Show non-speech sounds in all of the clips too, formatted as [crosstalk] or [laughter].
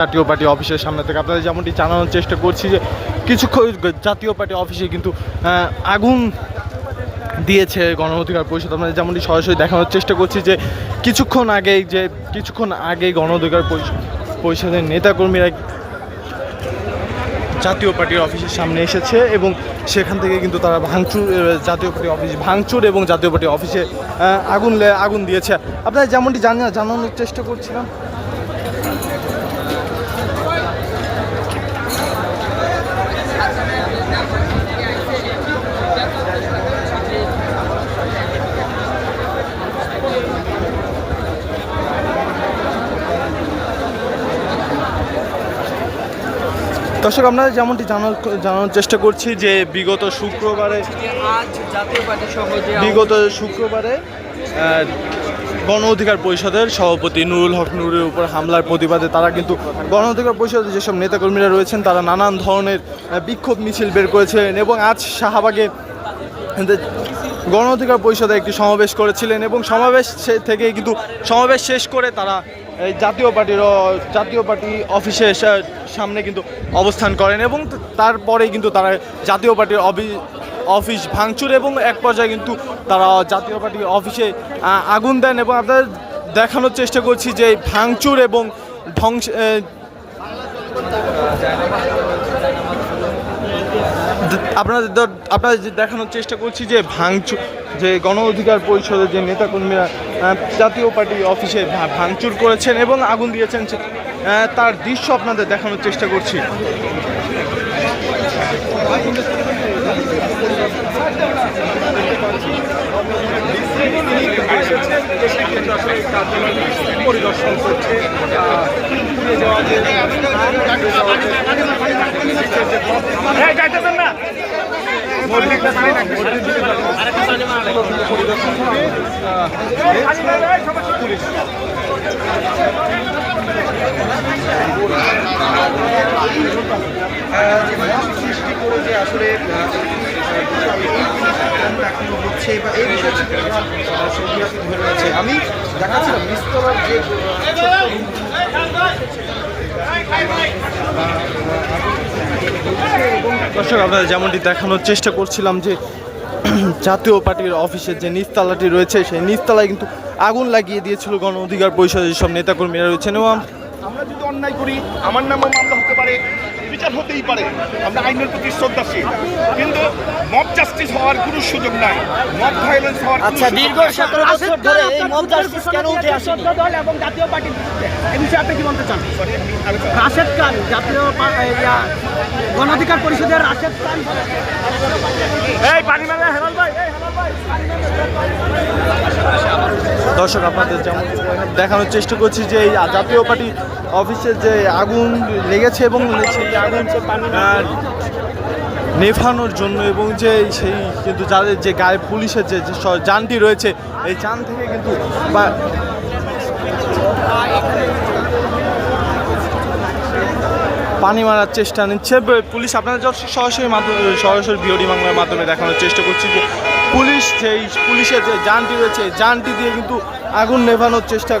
জাতীয় পার্টি অফিসের সামনে থেকে। আপনাদের যেমনটি জানানোর চেষ্টা করছি যে কিছুক্ষণ জাতীয় পার্টি অফিসে কিন্তু আগুন দিয়েছে গণ অধিকার পরিষদ। আমরা যেমনটি সরাসরি দেখানোর চেষ্টা করছি যে কিছুক্ষণ আগেই যে কিছুক্ষণ আগেই গণ অধিকার পরিষদের নেতাকর্মীরা জাতীয় পার্টির অফিসের সামনে এসেছে এবং সেখান থেকে কিন্তু তারা ভাঙচুর জাতীয় পার্টি অফিস ভাঙচুর এবং জাতীয় পার্টি অফিসে আগুন আগুন দিয়েছে। আপনারা যেমনটি জানা জানানোর চেষ্টা করছিলাম দর্শক আমরা যেমনটি জানার জানানোর চেষ্টা করছি যে বিগত শুক্রবারে আজ জাতীয় পার্টি সহ বিগত শুক্রবারে গণ অধিকার পরিষদের সভাপতি নুরুল হক নুরের উপর হামলার প্রতিবাদে তারা কিন্তু গণ অধিকার পরিষদের যেসব নেতাকর্মীরা রয়েছেন তারা নানান ধরনের বিক্ষোভ মিছিল বের করেছিলেন এবং আজ শাহবাগে গণ অধিকার পরিষদে একটি সমাবেশ করেছিলেন এবং সমাবেশ থেকে কিন্তু সমাবেশ শেষ করে তারা এই জাতীয় পার্টির জাতীয় পার্টি অফিসে সামনে কিন্তু অবস্থান করেন এবং তারপরে কিন্তু তারা জাতীয় পার্টির অফি- অফিস ভাঙচুর এবং এক পর্যায়ে কিন্তু তারা জাতীয় পার্টির অফিসে আগুন দেন এবং আপনাদের দেখানোর চেষ্টা করছি যে ভাঙচুর এবং ধ্বংস আপনাদের আপনাদের যে দেখানোর চেষ্টা করছি যে ভাঙচুর যে গণ অধিকার পরিষদের যে নেতাকর্মীরা জাতীয় পার্টি অফিসে ভাঙচুর করেছেন এবং আগুন দিয়েছেন তার দৃশ্য আপনাদের দেখানোর চেষ্টা করছি। করছে পুড়ে যাওয়া যে যাওয়া যে পরিদর্শন পুলিশ সৃষ্টি করে যে আসলে আমি দেখাচ্ছিলাম নিস্তলার যে দর্শক আপনারা যেমনটি দেখানোর চেষ্টা করছিলাম যে জাতীয় পার্টির অফিসের যে নিচতলাটি রয়েছে, সেই নিচতলায় কিন্তু আগুন লাগিয়ে দিয়েছিল গণ অধিকার পরিষদের সব নেতাকর্মীরা রয়েছেন এবং আমরা যদি অন্যায় করি, আমার নামও মামলা হতে পারে বিচার হতেই পারে। আমরা আইনের প্রতি শ্রদ্ধাশীল। কিন্তু মব জাস্টিস হওয়ার কোনো সুযোগ নাই। মব ভায়োলেন্স হওয়ার আচ্ছা দীর্ঘ। সতেরো বছর ধরে এই মব জাস্টিস কেন উঠে আসেনি? দল এবং জাতীয় পার্টির বিরুদ্ধে এই বিষয়ে আপনি কি বলতে চান? রাশেদ খান জাতীয় পা- এই, ইয়া, গণ অধিকার পরিষদের রাশেদ খান। দর্শক, আপনাদের যেমন দেখানোর চেষ্টা করছি যে এই জাতীয় পার্টি অফিসে যে আগুন লেগেছে এবং সেই আগুন নেভানোর জন্য এবং যে সেই কিন্তু যাদের যে গায়ে পুলিশের যে যানটি রয়েছে, এই যান থেকে কিন্তু বা পানি মারার চেষ্টা নিচ্ছে। পুলিশ আপনাদের যখন সরাসরি মাধ্যমে সরাসরি বিওডি বাংলার মাধ্যমে দেখানোর চেষ্টা করছি যে পুলিশ যেই পুলিশের যে যানটি রয়েছে যানটি দিয়ে কিন্তু আগুন নেভানোর চেষ্টা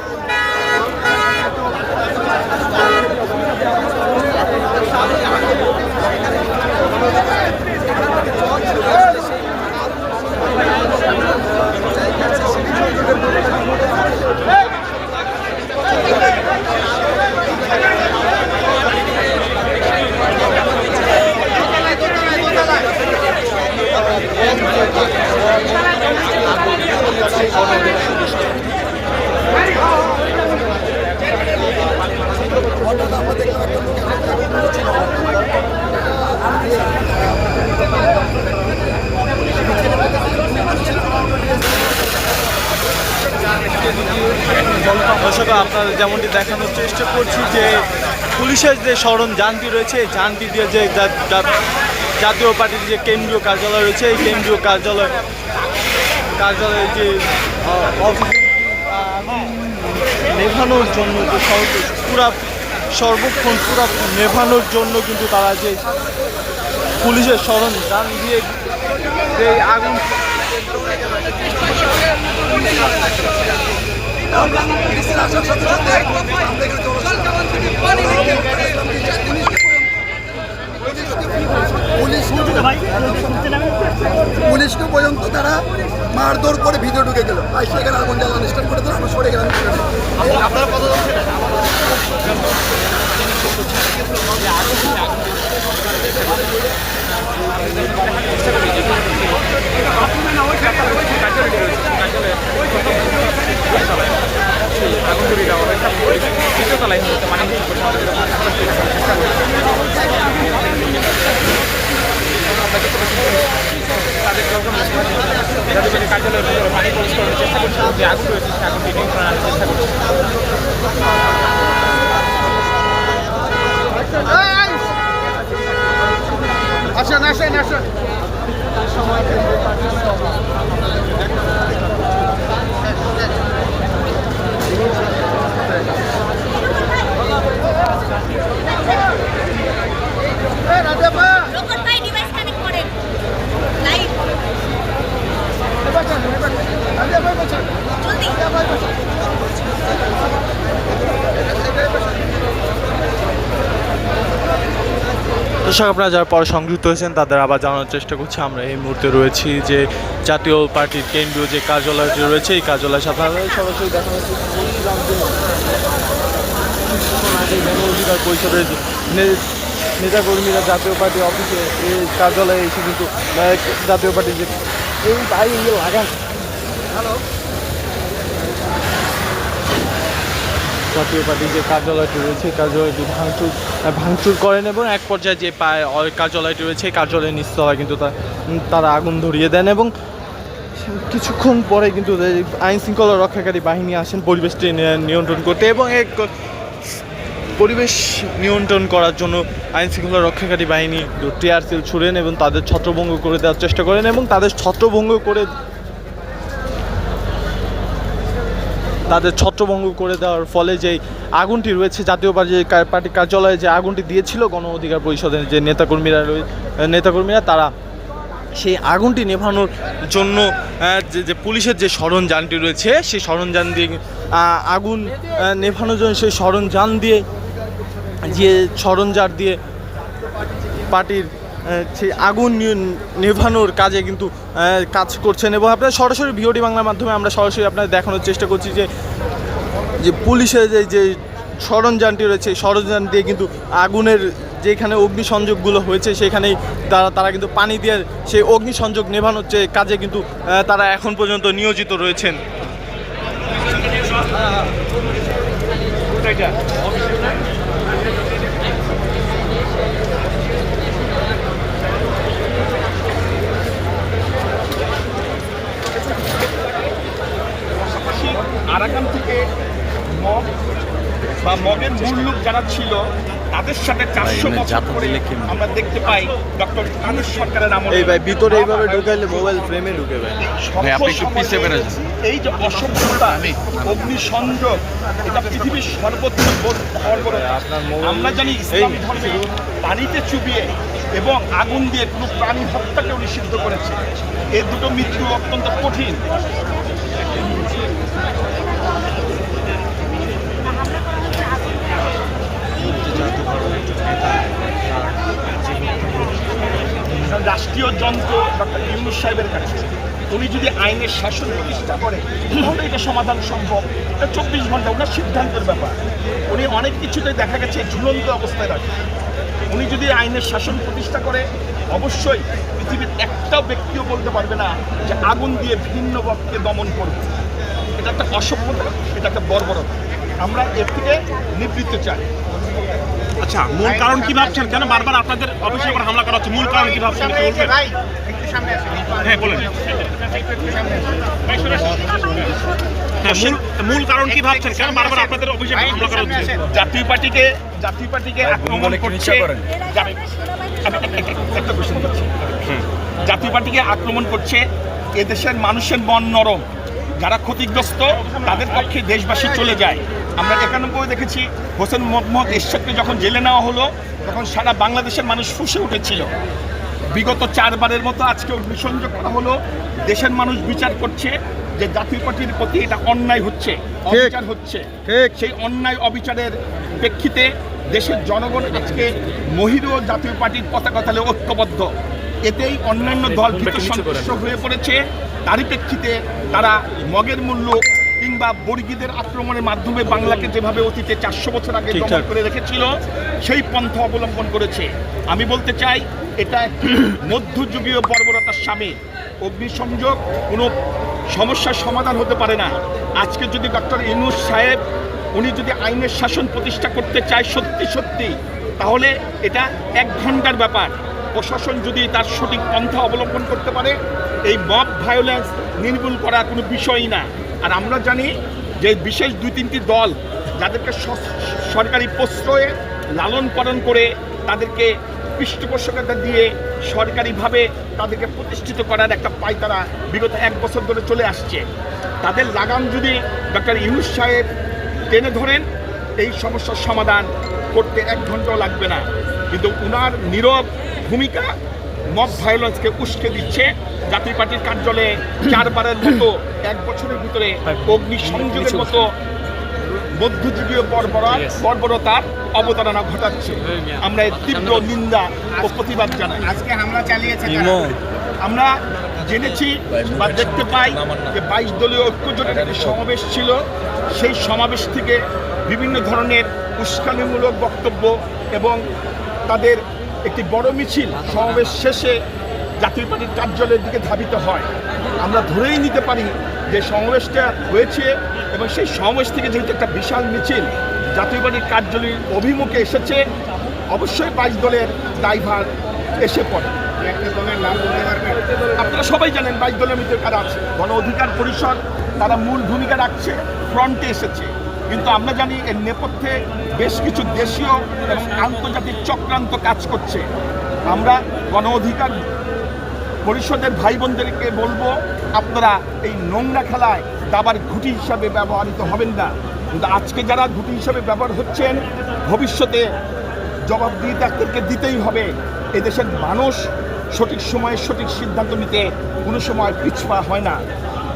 দর্শক, আপনারা যেমনটি দেখানোর চেষ্টা করছি যে পুলিশের যে স্মরণ যানটি রয়েছে যানটি দিয়ে যে জাতীয় পার্টির যে কেন্দ্রীয় কার্যালয় রয়েছে, এই কেন্দ্রীয় কার্যালয় কার্যালয়ে যে নেভানোর জন্য যে পুরা সর্বক্ষণ, পুরা নেভানোর জন্য কিন্তু তারা যে পুলিশের যান দিয়ে যে আগুন। পুলিশকে পর্যন্ত তারা মারধর করে ভিতরে ঢুকে গেল। আর সেখানে আগুন জ্বালানো স্টার্ট করে দিল আমরা সরে গেলাম। আপনারা কথা বলছেন আসেন আসেন আসেন লোকাল দর্শক, আপনারা যারা পরে সংযুক্ত হয়েছেন, তাদের আবার জানানোর চেষ্টা করছি। আমরা এই মুহূর্তে রয়েছি যে জাতীয় পার্টির কেন্দ্রীয় যে কার্যালয়টি রয়েছে, এই কার্যালয় সাথে সরাসরি দেখা অধিকার পরিষদের নেতাকর্মীরা জাতীয় পার্টি অফিসে এই কার্যালয়ে এসে কিন্তু জাতীয় পার্টির যে এই ভাই ইয়ে লাগান। জাতীয় পার্টির যে কার্যালয়টি রয়েছে কার্যালয়টি ভাঙচুর ভাঙচুর করেন এবং এক পর্যায়ে যে পায় কার্যালয়টি রয়েছে কার্যালয়ের নিচতলায় কিন্তু তারা আগুন ধরিয়ে দেন এবং কিছুক্ষণ পরে কিন্তু এই আইন শৃঙ্খলা রক্ষাকারী বাহিনী আসেন পরিবেশটি নিয়ন্ত্রণ করতে এবং এক পরিবেশ নিয়ন্ত্রণ করার জন্য আইন শৃঙ্খলা রক্ষাকারী বাহিনী টিয়ার সিল ছুড়েন এবং তাদের ছত্রভঙ্গ করে দেওয়ার চেষ্টা করেন এবং তাদের ছত্রভঙ্গ করে তাদের ছত্রভঙ্গ করে দেওয়ার ফলে যে আগুনটি রয়েছে, জাতীয় পার্টি পার্টি কার্যালয়ে যে আগুনটি দিয়েছিল, গণ অধিকার পরিষদের যে নেতাকর্মীরা নেতাকর্মীরা, তারা সেই আগুনটি নেভানোর জন্য যে যে পুলিশের যে সরঞ্জামটি রয়েছে, সেই সরঞ্জাম দিয়ে আগুন নেভানোর জন্য সেই সরঞ্জাম দিয়ে যে সরঞ্জাম দিয়ে পার্টির সেই আগুন নেভানোর কাজে কিন্তু কাজ করছেন এবং আপনারা সরাসরি ভিওডি বাংলার মাধ্যমে আমরা সরাসরি আপনাদের দেখানোর চেষ্টা করছি যে যে পুলিশের যে যে সরঞ্জামটি রয়েছে সরঞ্জাম দিয়ে কিন্তু আগুনের যেখানে অগ্নিসংযোগগুলো হয়েছে, সেখানেই তারা তারা কিন্তু পানি দিয়ে সেই অগ্নিসংযোগ নেভানোর যে কাজে কিন্তু তারা এখন পর্যন্ত নিয়োজিত রয়েছেন। বা মূল লোক যারা ছিল তাদের সাথে চারশো বছর পরে আমরা দেখতে পাই ডক্টর কানুষ সরকারের আমলে। এই ভাই ভিতরে এইভাবে ঢুকাইলে মোবাইল ফ্রেমে ঢুকে ভাই এই যে অসভ্যতা অগ্নিসংযোগ এটা পৃথিবীর মোবাইল- আমরা জানি ইসলাম ধর্মে পানিতে চুবিয়ে এবং আগুন দিয়ে কোনো প্রাণী হত্যাকেও নিষিদ্ধ করেছে। এই দুটো মৃত্যু অত্যন্ত কঠিন। রাষ্ট্রীয় যন্ত্র ডক্টর ইউনুস সাহেবের কাছে। উনি যদি আইনের শাসন প্রতিষ্ঠা করে, তাহলে এটা সমাধান সম্ভব। এটা চব্বিশ ঘণ্টা, ওনার সিদ্ধান্তের ব্যাপার। উনি অনেক কিছুতে দেখা গেছে ঝুলন্ত অবস্থায় রাখে উনি যদি আইনের শাসন প্রতিষ্ঠা করে, অবশ্যই পৃথিবীর একটা ব্যক্তিও বলতে পারবে না যে আগুন দিয়ে ভিন্ন পক্ষকে দমন করবে। এটা একটা অসভ্যতা এটা একটা বর্বরতা। আমরা এর থেকে নিবৃত্ত চাই। আচ্ছা মূল কারণ কি ভাবছেন? কেন বারবার আপনাদের অফিসে উপর হামলা করা হচ্ছে? মূল কারণ কি ভাবছেন? হ্যাঁ বলেন। হ্যাঁ মূল মূল কারণ কি ভাবছেন? কেন বারবার আপনাদের অফিসে হামলা করা হচ্ছে? জাতীয় পার্টিকে জাতীয় পার্টিকে আক্রমণ একটা করছি। জাতীয় পার্টিকে আক্রমণ করছে এদেশের মানুষের মন নরম। যারা ক্ষতিগ্রস্ত তাদের পক্ষে দেশবাসী চলে যায়। আমরা একানব্বই দেখেছি হোসেন মোহাম্মদ এরশাদকে যখন জেলে নেওয়া হলো তখন সারা বাংলাদেশের মানুষ ফুসে উঠেছিল। বিগত চারবারের মতো আজকে অগ্নিসংযোগ করা হলো দেশের মানুষ বিচার করছে যে জাতীয় পার্টির প্রতি এটা অন্যায় হচ্ছে অবিচার হচ্ছে। সেই অন্যায় অবিচারের প্রেক্ষিতে দেশের জনগণ আজকে মহির জাতীয় পার্টির পতাকা তালে ঐক্যবদ্ধ। এতেই অন্যান্য দল ভীত হয়ে পড়েছে। তারই প্রেক্ষিতে তারা মগের মূল্য কিংবা বর্গীদের আক্রমণের মাধ্যমে বাংলাকে যেভাবে অতীতে চারশো বছর আগে দমন করে রেখেছিল সেই পন্থা অবলম্বন করেছে। আমি বলতে চাই এটা একটি [clears throat] মধ্যযুগীয় বর্বরতার স্বামী অগ্নিসংযোগ কোনো সমস্যার সমাধান হতে পারে না। আজকে যদি ডক্টর ইনুস সাহেব উনি যদি আইনের শাসন প্রতিষ্ঠা করতে চায় সত্যি সত্যি তাহলে এটা এক ঘণ্টার ব্যাপার। প্রশাসন যদি তার সঠিক পন্থা অবলম্বন করতে পারে এই মব ভায়োলেন্স নির্মূল করা কোনো বিষয়ই না। আর আমরা জানি যে বিশেষ দুই তিনটি দল যাদেরকে সরকারি প্রশ্রয়ে লালন পালন করে তাদেরকে পৃষ্ঠপোষকতা দিয়ে সরকারিভাবে তাদেরকে প্রতিষ্ঠিত করার একটা পায়তারা বিগত এক বছর ধরে চলে আসছে। তাদের লাগাম যদি ডক্টর ইউনুস সাহেব টেনে ধরেন, এই সমস্যার সমাধান করতে এক ঘন্টাও লাগবে না। কিন্তু উনার নীরব ভূমিকা মব ভায়োলেন্সকে উস্কে দিচ্ছে। জাতীয় পার্টির কার্যালয়ে চারবারের মতো এক বছরের ভিতরে অগ্নিসংযোগের মতো মধ্যযুগীয় বর্বরা বর্বরতার অবতারণা ঘটাচ্ছে। আমরা এর তীব্র নিন্দা ও প্রতিবাদ জানাই। আজকে হামলা চালিয়েছে আমরা জেনেছি বা দেখতে পাই যে বাইশ দলীয় ঐক্যজোটের একটি সমাবেশ ছিল সেই সমাবেশ থেকে বিভিন্ন ধরনের উস্কানিমূলক বক্তব্য এবং তাদের একটি বড় মিছিল সমাবেশ শেষে জাতীয় পার্টির কার্যালয়ের দিকে ধাবিত হয়। আমরা ধরেই নিতে পারি যে সমাবেশটা হয়েছে এবং সেই সমাবেশ থেকে যেহেতু একটা বিশাল মিছিল, জাতীয় পার্টির কার্যালয়ের অভিমুখে এসেছে, অবশ্যই বাইশ দলের ড্রাইভার এসে পড়ে। আপনারা সবাই জানেন বাইশ দলের ভিতরে কারা আছে। গণ অধিকার পরিষদ, তারা মূল ভূমিকা রাখছে ফ্রন্টে এসেছে। কিন্তু আমরা জানি এর নেপথ্যে বেশ কিছু দেশীয় এবং আন্তর্জাতিক চক্রান্ত কাজ করছে। আমরা গণ অধিকার পরিষদের ভাই বোনদেরকে বলব, আপনারা এই নোংরা খেলায় দাবার ঘুটি হিসাবে ব্যবহৃত হবেন না। কিন্তু আজকে যারা ঘুটি হিসাবে ব্যবহার হচ্ছেন, ভবিষ্যতে জবাবদিহি তাদেরকে দিতেই হবে। এদেশের মানুষ সঠিক সময়ে সঠিক সিদ্ধান্ত নিতে কোনো সময় পিছপা হয় না।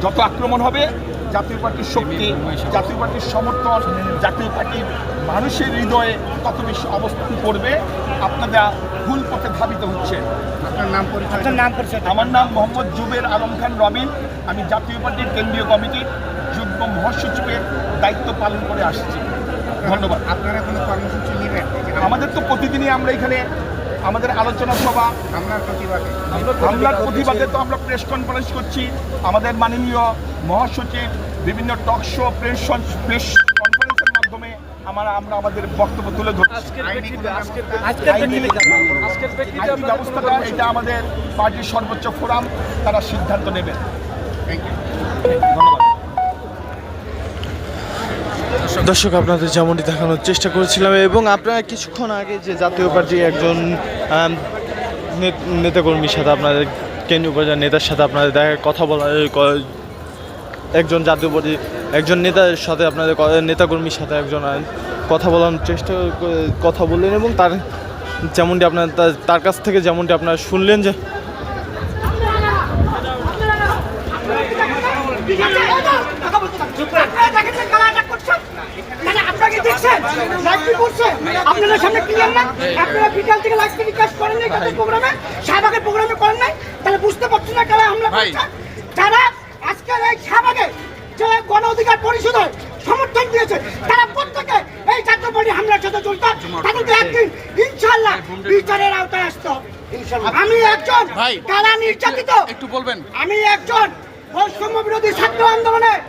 যত আক্রমণ হবে জাতীয় পার্টির শক্তি জাতীয় পার্টির সমর্থন জাতীয় পার্টির মানুষের হৃদয়ে তত বেশি অবস্থান করবে আপনারা ভুল পথে ধাবিত হচ্ছে আপনার নাম পরিচয় আমার নাম মোহাম্মদ জুবের আলম খান রবিন। আমি জাতীয় পার্টির কেন্দ্রীয় কমিটির যুগ্ম মহাসচিবের দায়িত্ব পালন করে আসছি। ধন্যবাদ। আপনারা কোনো কর্মসূচি নেবেন? আমাদের তো প্রতিদিনই আমরা এখানে আমাদের আলোচনা সভা হামলার প্রতিবাদে। তো আমরা প্রেস কনফারেন্স করছি। আমাদের মাননীয় মহাসচিব বিভিন্ন টক শো প্রেস প্রেস কনফারেন্সের মাধ্যমে আমরা আমরা আমাদের বক্তব্য তুলে ধরছি। ব্যবস্থাটা এটা আমাদের পার্টির সর্বোচ্চ ফোরাম। তারা সিদ্ধান্ত নেবেন ধন্যবাদ। দর্শক আপনাদের যেমনটি দেখানোর চেষ্টা করেছিলাম এবং আপনারা কিছুক্ষণ আগে যে জাতীয় পার্টির একজন নেতাকর্মীর সাথে আপনাদের কেন্দ্রীয় পর্যায়ের নেতার সাথে আপনাদের দেখা কথা বলা একজন জাতীয় পার্টি একজন নেতার সাথে আপনাদের নেতাকর্মীর সাথে একজন কথা বলার চেষ্টা কথা বললেন এবং তার যেমনটি আপনার তার কাছ থেকে যেমনটি আপনারা শুনলেন যে আপনাদের সামনে ক্লিয়ার না? আপনারা বিকাল থেকে লাইভ টেলিকাস্ট করেন নাই তাদের প্রোগ্রামে? শাহবাগের প্রোগ্রামে করেন নাই? তাহলে বুঝতে পারছেন না কারা হামলা করছে? যারা আজকের এই শাহবাগে যে গণ অধিকার পরিষদে সমর্থন দিয়েছে তারা প্রত্যেকে এই জাতীয় পার্টি হামলার সাথে জড়িত। তাদেরকে একদিন ইনশাল্লাহ বিচারের আওতায় আসতে হবে। আমি একজন কারা নির্যাতিত? একটু বলবেন। আমি একজন বৈষম্য বিরোধী ছাত্র আন্দোলনে নয়টি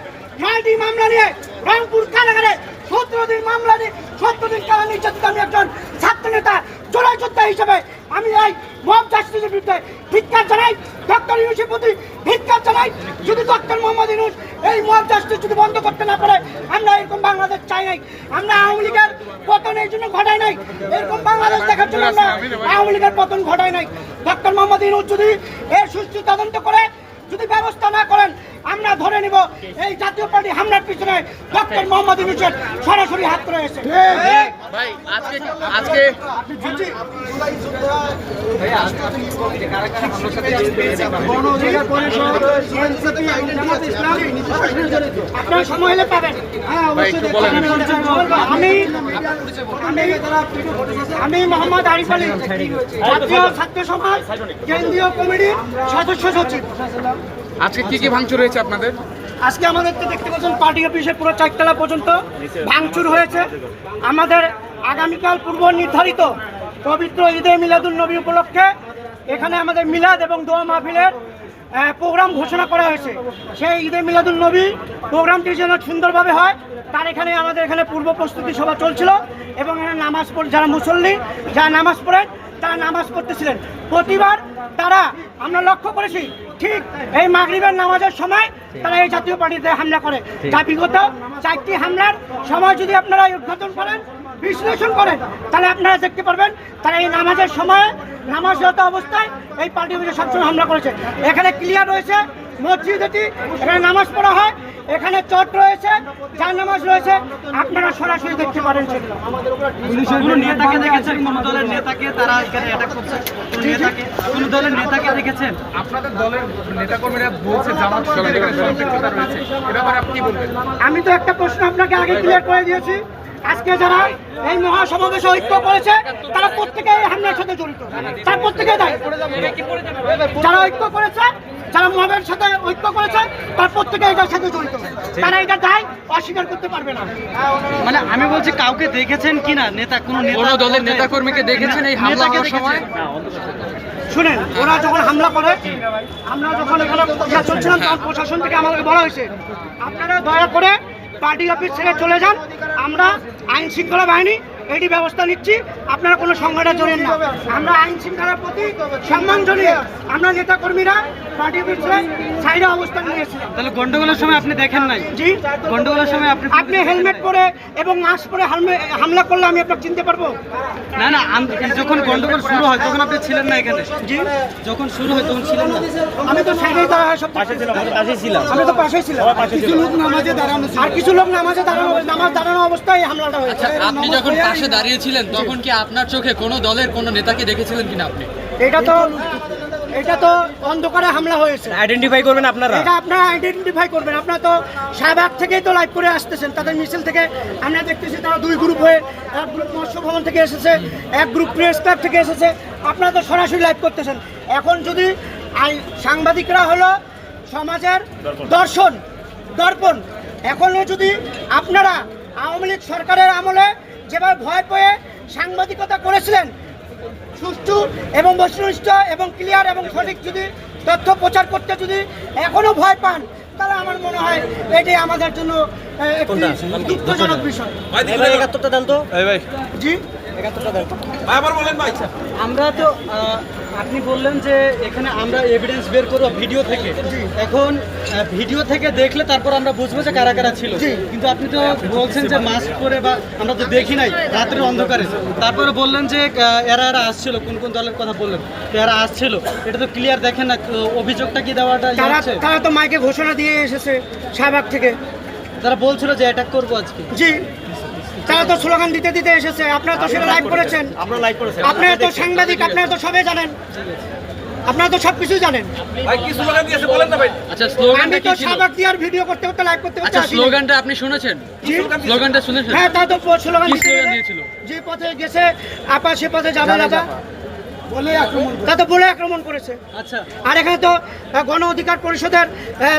মামলা নিয়ে রংপুর কারাগারে সতেরো দিন মামলা নিয়ে সত্তর দিন কারা নির্যাতিত আমি একজন ছাত্র নেতা জোড়াই যোদ্ধা হিসেবে আমি এই মব জাস্টিসের বিরুদ্ধে ধিক্কার জানাই। ডক্টর ইউসুফ প্রতি ধিক্কার জানাই। যদি ডক্টর মোহাম্মদ ইউনুস এই মব জাস্টিস যদি বন্ধ করতে না পারে, আমরা এরকম বাংলাদেশ চাই নাই। আমরা আওয়ামী লীগের পতন এই জন্য ঘটাই নাই। এরকম বাংলাদেশ দেখার জন্য আমরা আওয়ামী লীগের পতন ঘটাই নাই। ডক্টর মোহাম্মদ ইউনুস যদি এর সুষ্ঠু তদন্ত করে, যদি ব্যবস্থা না করেন আমরা ধরে নিব এই জাতীয় পার্টি হামলার পিছনে ডক্টর মোহাম্মদ ইউনুসের সরাসরি হাত রয়েছে ভাই আজকে আজকে আপনার সময় হলে পাবেন। হ্যাঁ আমি আমি আমি মোহাম্মদ আরিফ আলী জাতীয় ছাত্র সমাজ কেন্দ্রীয় কমিটির সদস্য সচিব। আজকে কি কি ভাঙচুর হয়েছে আপনাদের? আজকে আমাদের দেখতে পাচ্ছেন পার্টি অফিসে পুরো চারতলা পর্যন্ত ভাঙচুর হয়েছে। আমাদের আগামীকাল পূর্ব নির্ধারিত পবিত্র ঈদে মিলাদুল নবী উপলক্ষে এখানে আমাদের মিলাদ এবং দোয়া মাহফিলের প্রোগ্রাম ঘোষণা করা হয়েছে। সেই ঈদে মিলাদুল নবী প্রোগ্রামটি যেন সুন্দরভাবে হয়, তার এখানে আমাদের এখানে পূর্ব প্রস্তুতি সভা চলছিল এবং এখানে নামাজ পড়ে যারা মুসল্লি, যারা নামাজ পড়েন তারা নামাজ পড়তেছিলেন। প্রতিবার তারা আমরা লক্ষ্য করেছি ঠিক এই মাগরিবের নামাজের সময় তারা এই জাতীয় পার্টিতে হামলা করে। যা বিগত চারটি হামলার সময় যদি আপনারা উদ্ঘাটন করেন বিশ্লেষণ করেন তাহলে আপনারা দেখতে পারবেন তারা এই নামাজের সময় নামাজরত অবস্থায় এই পার্টি অফিসে সবসময় হামলা করেছে। এখানে ক্লিয়ার রয়েছে মসজিদ এটি এখানে নামাজ পড়া হয় এখানে চট রয়েছে যার নামাজ রয়েছে আপনারা সরাসরি দেখতে পারেন নেতাকে দেখেছেন? নেতাকে তারা এখানে অ্যাটাক করছে? কোন নেতাকে কোন দলের নেতাকে দেখেছেন? আপনাদের দলের নেতাকর্মীরা বলছে জামাত সঙ্গে সম্পৃক্ততা রয়েছে। এ ব্যাপারে আপনি কি বলবেন? আমি তো একটা প্রশ্ন আপনাকে আগে ক্লিয়ার করে দিয়েছি। আজকে যারা এই মহাসমাবেশে ঐক্য করেছে তারা প্রত্যেকে হামলার সাথে জড়িত। তার প্রত্যেকে দায়ী। যারা ঐক্য করেছে যারা মহাবের সাথে ঐক্য করেছে তার প্রত্যেকে এটার সাথে জড়িত। তারা এটা দায় অস্বীকার করতে পারবে না। মানে আমি বলছি কাউকে দেখেছেন কিনা? নেতা কোন নেতা কোন দলের নেতাকর্মীকে দেখেছেন এই হামলা হওয়ার সময়? শুনেন ওরা যখন হামলা করে আমরা যখন এখানে প্রশাসন ছিলাম তখন প্রশাসন থেকে আমাদেরকে বলা হয়েছে আপনারা দয়া করে পার্টি অফিস ছেড়ে চলে যান আমরা আইন শৃঙ্খলা বাহিনী এটি ব্যবস্থা নিচ্ছি আপনারা কোনো সংঘাতে জড়েন না। আমরা আইন শৃঙ্খলার প্রতি সম্মান জানিয়ে আমরা নেতা কর্মীরা পার্টি অফিস সাইডে অবস্থান নিয়েছিলাম তাহলে গন্ডগোলের সময় আপনি দেখেন নাই? জি। গন্ডগোলের সময় আপনি আপনি হেলমেট পরে এবং মাস্ক পরে হামলে- হামলা করলে আমি আপনাকে চিনতে পারব। না না যখন গন্ডগোল শুরু হয় তখন আপনি ছিলেন না এখানে। জি। যখন শুরু হয় তখন ছিলেন না। আমি তো সাইডেই দাঁড়া সব পাশে ছিলাম আমি তো পাশেই ছিলাম। কিছু লোক নামাজে দাঁড়ানো আর কিছু লোক নামাজে দাঁড়ানো নামাজ দাঁড়ানো অবস্থায় হামলাটা হয়েছে। আপনি যখন পাশে দাঁড়িয়েছিলেন তখন কি আপনার চোখে কোনো দলের কোনো নেতাকে দেখেছিলেন কিনা আপনি? এটা তো এটা তো অন্ধকারে হামলা হয়েছে। আইডেন্টিফাই করবেন আপনারা। এটা আপনারা আইডেন্টিফাই করবেন। আপনারা তো শাহবাগ থেকেই তো লাইভ করে আসতেছেন। তাদের মিছিল থেকে আমরা দেখতেছি তারা দুই গ্রুপ হয়ে এক গ্রুপ মৎস্য ভবন থেকে এসেছে এক গ্রুপ প্রেস ক্লাব থেকে এসেছে। আপনারা তো সরাসরি লাইভ করতেছেন। এখন যদি আই- সাংবাদিকরা হলো সমাজের দর্শন দর্পণ এখনও যদি আপনারা আওয়ামী লীগ সরকারের আমলে যেভাবে ভয় পেয়ে সাংবাদিকতা করেছিলেন সুষ্ঠু এবং বস্তুনিষ্ঠ এবং ক্লিয়ার এবং সঠিক যদি তথ্য প্রচার করতে যদি এখনও ভয় পান তাহলে আমার মনে হয় এটি আমাদের জন্য দুঃখজনক বিষয়। একাত্তরটা দেন তো। জি? আমরা তো আপনি বললেন যে এখানে আমরা এভিডেন্স বের করব ভিডিও থেকে। এখন ভিডিও থেকে দেখলে তারপর আমরা বুঝব যে কারা কারা ছিল। কিন্তু আপনি তো বলছেন যে মাস্ক পরে বা আমরা তো দেখি নাই রাত্রের অন্ধকারে। তারপরে বললেন যে এরা এরা আসছিল কোন কোন দলের কথা বললেন? এরা আসছিল। এটা তো ক্লিয়ার দেখেন না অভিযোগটা কি দেওয়াটা তারা তো মাইকে ঘোষণা দিয়ে এসেছে শাহবাগ থেকে। তারা বলছিল যে অ্যাটাক করব আজকে। জি। তো স্লোগান দিতে দিতে এসেছে। আপনারা তো সেটা লাইভ করেছেন। আপনারা তো সাংবাদিক আপনারা তো সবাই জানেন। আপনারা তো সব কিছুই জানেন আচ্ছা স্লোগানটা কি ছিল? আর ভিডিও করতে করতে লাইভ করতে করতে আচ্ছা স্লোগানটা আপনি শুনেছেন? স্লোগানটা শুনেছেন? হ্যাঁ তা তো স্লোগান দিয়েছিল? যে পথে গেছে আপা সে পথে যাবে। তা তো বলে আক্রমণ করেছে। আচ্ছা। আর এখানে তো গণ অধিকার পরিষদের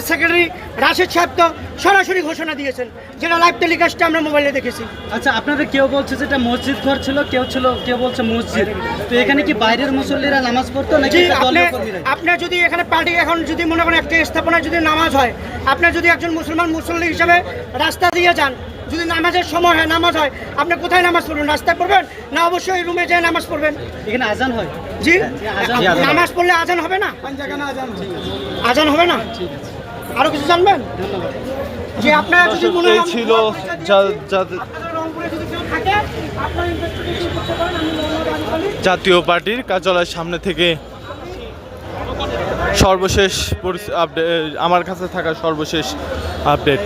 সেক্রেটারি রাশেদ সাহেব তো সরাসরি ঘোষণা দিয়েছেন যেটা লাইভ টেলিকাস্টে আমরা মোবাইলে দেখেছি। আচ্ছা আপনাদের কেউ বলছে যে এটা মসজিদ ঘর ছিল কেউ ছিল কেউ বলছে মসজিদ। তো এখানে কি বাইরের মুসল্লিরা নামাজ পড়তো নাকি আপনার যদি এখানে পার্টি এখন যদি মনে করেন একটা স্থাপনায় যদি নামাজ হয় আপনার যদি একজন মুসলমান মুসল্লি হিসাবে রাস্তা দিয়ে যান যদি নামাজের সময় হয় নামাজ হয় আপনি কোথায় নামাজ পড়বেন? রাস্তায় পড়বেন? না অবশ্যই রুমে যেয়ে নামাজ পড়বেন? এখানে আজান হয়। জি? নামাজ পড়লে আজান হবে না? আজান হবে না? আরও কিছু জানবেন? যে আপনারা যদি মনে হয় ছিল যা- যা- আপনাদের রংপুরে যদি কেউ থাকে আপনারা ইনভেস্টিগেশন করতে পারেন আমি মোহাম্মদ আরিফ আলী। জাতীয় পার্টির কার্যালয়ের সামনে থেকে সর্বশেষ আপডেট আমার কাছে থাকা সর্বশেষ আপডেট।